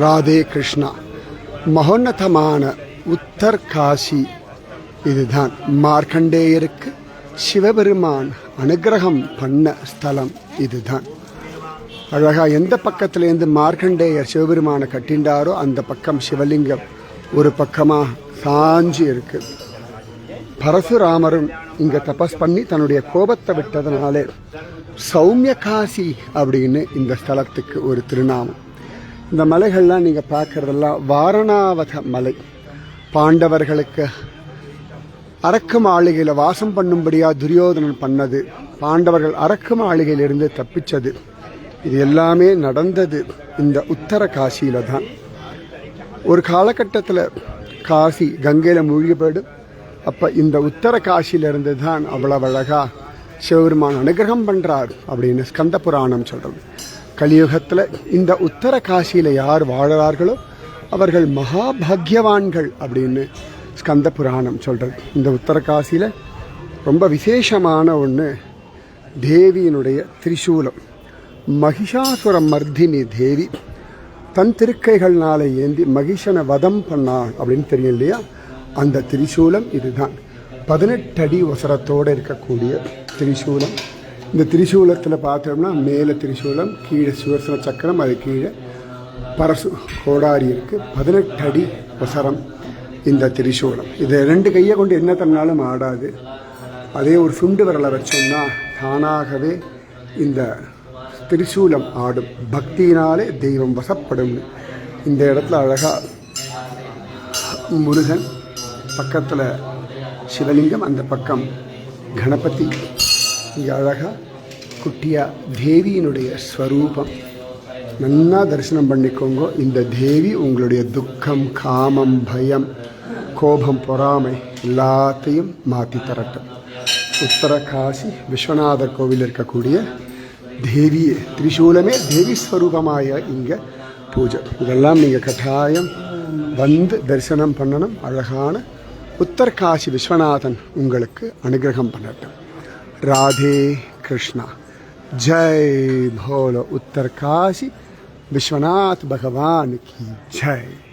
ராதே கிருஷ்ணா. மகோன்னதமான உத்தர் காசி இதுதான். மார்க்கண்டேயருக்கு சிவபெருமான் அனுகிரகம் பண்ண ஸ்தலம் இதுதான். அழகா எந்த பக்கத்துலேருந்து மார்க்கண்டேயர் சிவபெருமானை கட்டிண்டாரோ அந்த பக்கம் சிவலிங்கம் ஒரு பக்கமாக சாஞ்சி இருக்கு. பரசுராமரும் இங்கே தபஸ் பண்ணி தன்னுடைய கோபத்தை விட்டதுனாலே சௌமிய காசி அப்படின்னு இந்த ஸ்தலத்துக்கு ஒரு திருநாமம். இந்த மலைகள்லாம் நீங்கள் பார்க்குறதெல்லாம் வாரணாவத மலை. பாண்டவர்களுக்கு அரக்கு மாளிகையில் வாசம் பண்ணும்படியாக துரியோதனன் பண்ணது. பாண்டவர்கள் அரக்கு மாளிகையிலிருந்து தப்பிச்சது. இது எல்லாமே நடந்தது இந்த உத்தர காசியில் தான். ஒரு காலகட்டத்தில் காசி கங்கையில் மூழ்கி போயிடும் அப்போ இந்த உத்தர காசியிலிருந்து தான் அவ்வளவு அழகாக சிவபெருமான் அனுகிரகம் பண்ணுறார் அப்படின்னு ஸ்கந்த புராணம் சொல்கிறது கலியுகத்தில் இந்த உத்தர காசியில் யார் வாழறார்களோ அவர்கள் மகாபாக்யவான்கள் அப்படின்னு ஸ்கந்த புராணம் சொல்கிறது இந்த உத்தர காசியில் ரொம்ப விசேஷமான ஒன்று தேவியினுடைய திரிசூலம். மகிஷாசுர மர்தினி தேவி தன் திருக்கைகள்னால ஏந்தி மகிஷனை வதம் பண்ணாள் அப்படின்னு தெரியும் இல்லையா? அந்த திரிசூலம் இதுதான். பதினெட்டு அடி ஒசரத்தோடு இருக்கக்கூடிய திரிசூலம். இந்த திரிசூலத்தில் பார்த்தோம்னா மேலே திரிசூலம் கீழே சுவர்சன சக்கரம் அது கீழே பரசு கோடாரி இருக்குது பதினெட்டு அடி ஒசரம் இந்த திரிசூலம். இது ரெண்டு கையை கொண்டு என்ன தன்னாலும் ஆடாது. அதே ஒரு சுண்டு விரலை வச்சோம்னா தானாகவே இந்த திரிசூலம் ஆடும். பக்தியினாலே தெய்வம் வசப்படும். இந்த இடத்துல அழகாக முருகன் பக்கத்தில் சிவலிங்கம் அந்த பக்கம் கணபதி. இங்கே அழகாக குட்டியா தேவியினுடைய ஸ்வரூபம். நல்லா தரிசனம் பண்ணிக்கோங்க. இந்த தேவி உங்களுடைய துக்கம் காமம் பயம் கோபம் பொறாமை எல்லாத்தையும் மாற்றி தரட்டும். உத்தர காசி விஸ்வநாதர் கோவில் இருக்கக்கூடிய தேவியே திரிசூலமே தேவி ஸ்வரூபமாய இங்கே பூஜை. இதெல்லாம் நீங்கள் கட்டாயம் வந்து தரிசனம் பண்ணணும். அழகான உத்தரகாசி விஸ்வநாதன் உங்களுக்கு அனுகிரகம் பண்ணட்டும். ராதே கிருஷ்ணா. ஜெய் போலோ உத்தரகாசி விஸ்வநாத் பகவான் கி ஜெய்.